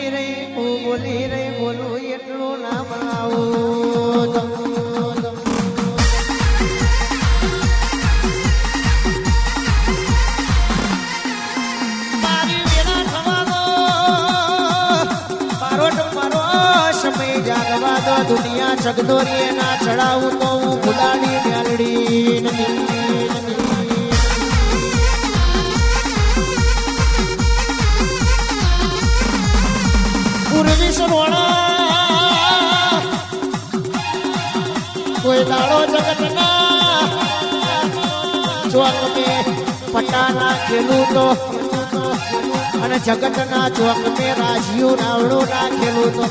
બોલી રહી હું બોલી હું બોલી એટલું ના બનાવું દુનિયા જગદોરી ના ચડાવું તો હું ગુલાડી મેલડી પૂર્વી સરોણા કોઈ દાડો જગતના ચોક મે પટાના ખેલું તો અને જગતના ચોક મે રાજીયું નાવડું નાખેલું તો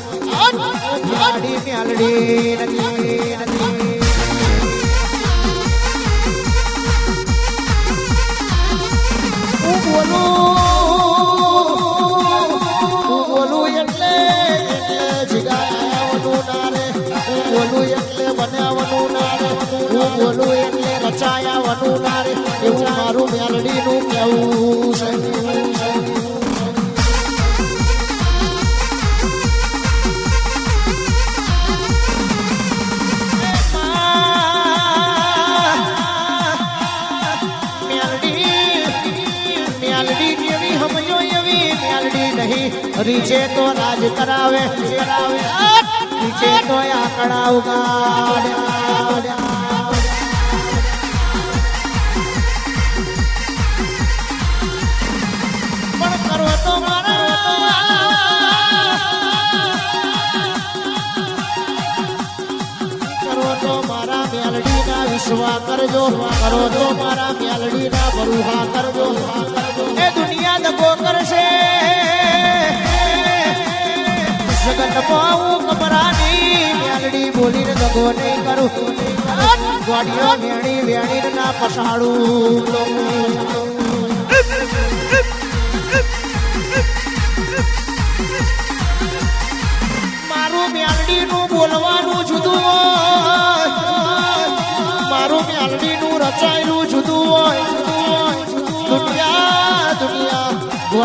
યાડી મ્યાલડી નથી નથી રચાયાવાનું નારે એવું મારું મેલડીનું કહેવું છે. રીચે તો રાજ કરાવે કરાવે. નીચે તો આકડા ઉગાડ્યા. કરજો કરો તો મારા મેલડીના બરુહા કરજો એ દુનિયા દગો કરશે. જગત પાઉં કમરાની મેલડી બોલીને દગો નહીં કરું. ગાડીઓ વેણી વેણી ના પસાડું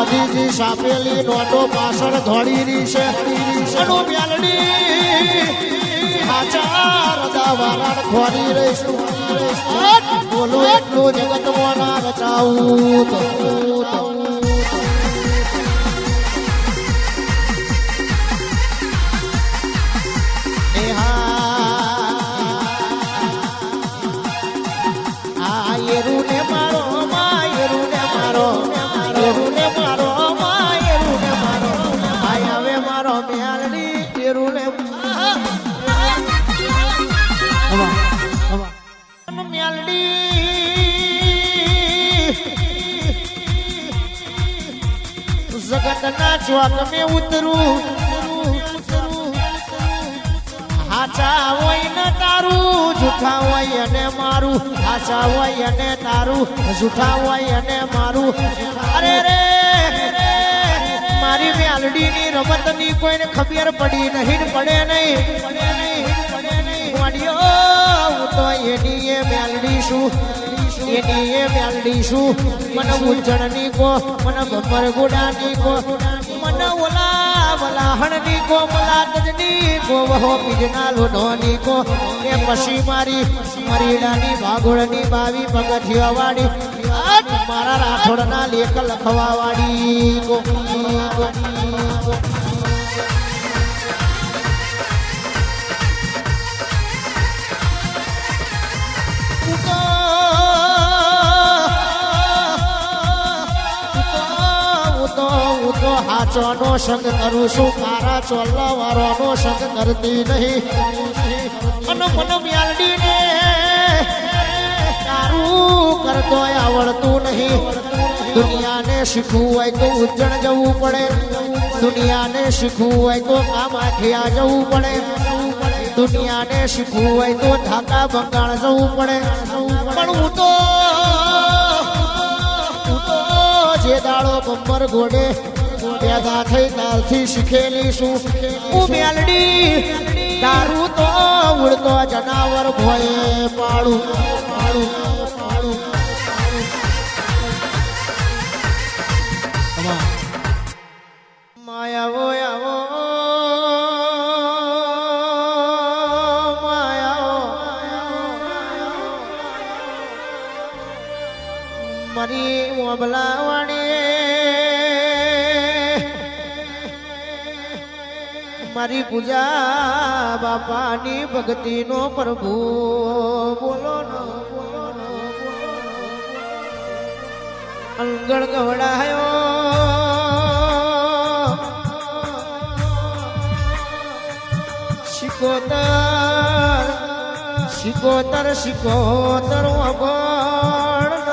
ગોધીજી સાપેલી નોટો પાછળ ધોળી રહી છે અનું મ્યાલડી. હાચાર દાવારાણ ખોરી રહીશું બોલો એટલું જગત મોના રચાવું ચોક મે ઉતરું, હાચા હોય ને તારું, જૂઠા હોય અને મારું, હાચા હોય અને તારું, જૂઠા હોય અને મારું, અરે રે મારી મેલડીની રમતની કોઈને ખબર પડી નહીં, પડે નહીં હું તો એની એ મેલડી છું, એની એ મેલડી છું. મને ઉજળની કો, મને ભમર ગુડાની કો, મને ઓલા વલાહણની કો મલાદની કો, વહો પીજના લોઢોની કો. એ પછી મારી મરીડાની ભાગોળની બાવી પગથિયા વાળી મારા રાઠોડના લેખ લખવા વાળી હું હાચોનો સંગ કરું છું, મારા ચોલ્લા વાળોનો સંગ કરતી નહીં. અને મને મ્યાલડીને તારું કરતો આવડતું નહીં. દુનિયાને શીખવું હોય તો ઉજ્જણ જવું પડે. દુનિયાને શીખવું હોય તો કામાઠિયા જવું પડે. દુનિયાને શીખવું હોય તો ઢાકા બંગાળ જવું પડે. પણ હું તો જે દાડો બમ્બર ઘોડે પેદા થઈ ત્યારથી શીખેલી શું હું મેલડી, દારૂ તો ઉડતો જનાવર ભોયે પાડું પાડું. માયાવો આવો મારી ઓબલાવાણી મારી પૂજા બાપાની ભક્તિનો પ્રભુ. બોલો અંગળ ગવડાયો. શિકોતર શિકોતર શિકોતર વગણ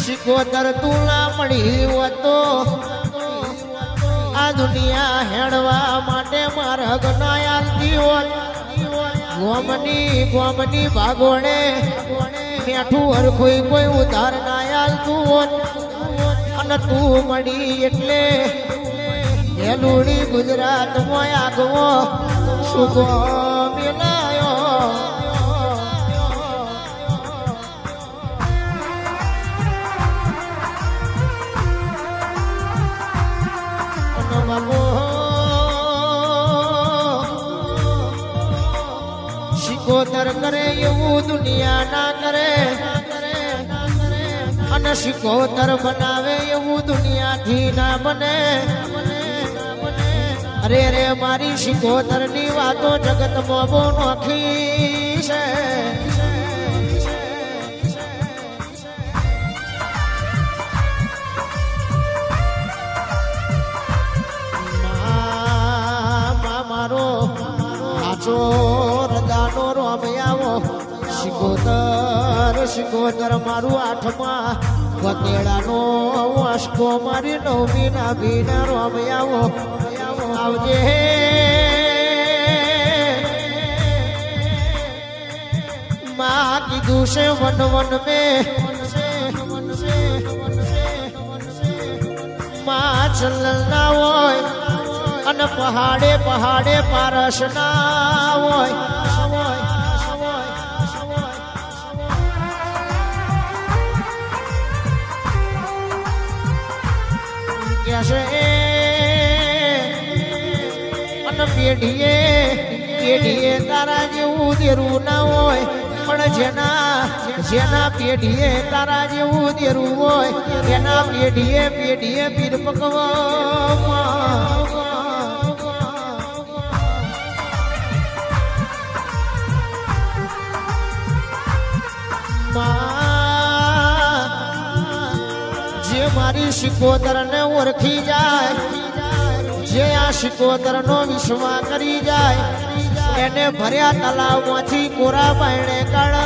શિકોતર તું ના મળી હોત દુનિયા હેડવા માટે મારા ગના આલતી ગોમની ગોમની ભાગોળે મેઠું હરખોઈ કોઈ ઉધાર ના આલતું હોત અને તું મળી એટલે હેલુડી ગુજરાતમાં આગવો સુગો શિકોતર કરે એવું દુનિયા ના કરે. અને શિકોતર બનાવે એવું દુનિયાથી ના બને. અરે રે મારી શિકોતરની વાતો જગતમાં બહુ નોખી છે. શિકોતર મારું આઠમાં વતેડાનો વાસકો મારી નવમી ના ભીના આવો આવજે. માં કીધું છે, વન વન મે માં ચલના હોય અને પહાડે પહાડે પારસ ના હોય. કહેશે અને પેઢીએ પેઢીએ તારા જેવું દેરું ના હોય, પણ જેના જેના પેઢીએ તારા જેવું દેરું હોય, એના પેઢીએ પેઢીએ પીર પકવા શિકોતર ને ઓળખી જાય. જે આ શિકોતર નો વિશ્વાસ કરી જાય, એને ભર્યા તલાવમાંથી કોરા બાયણે કાઢ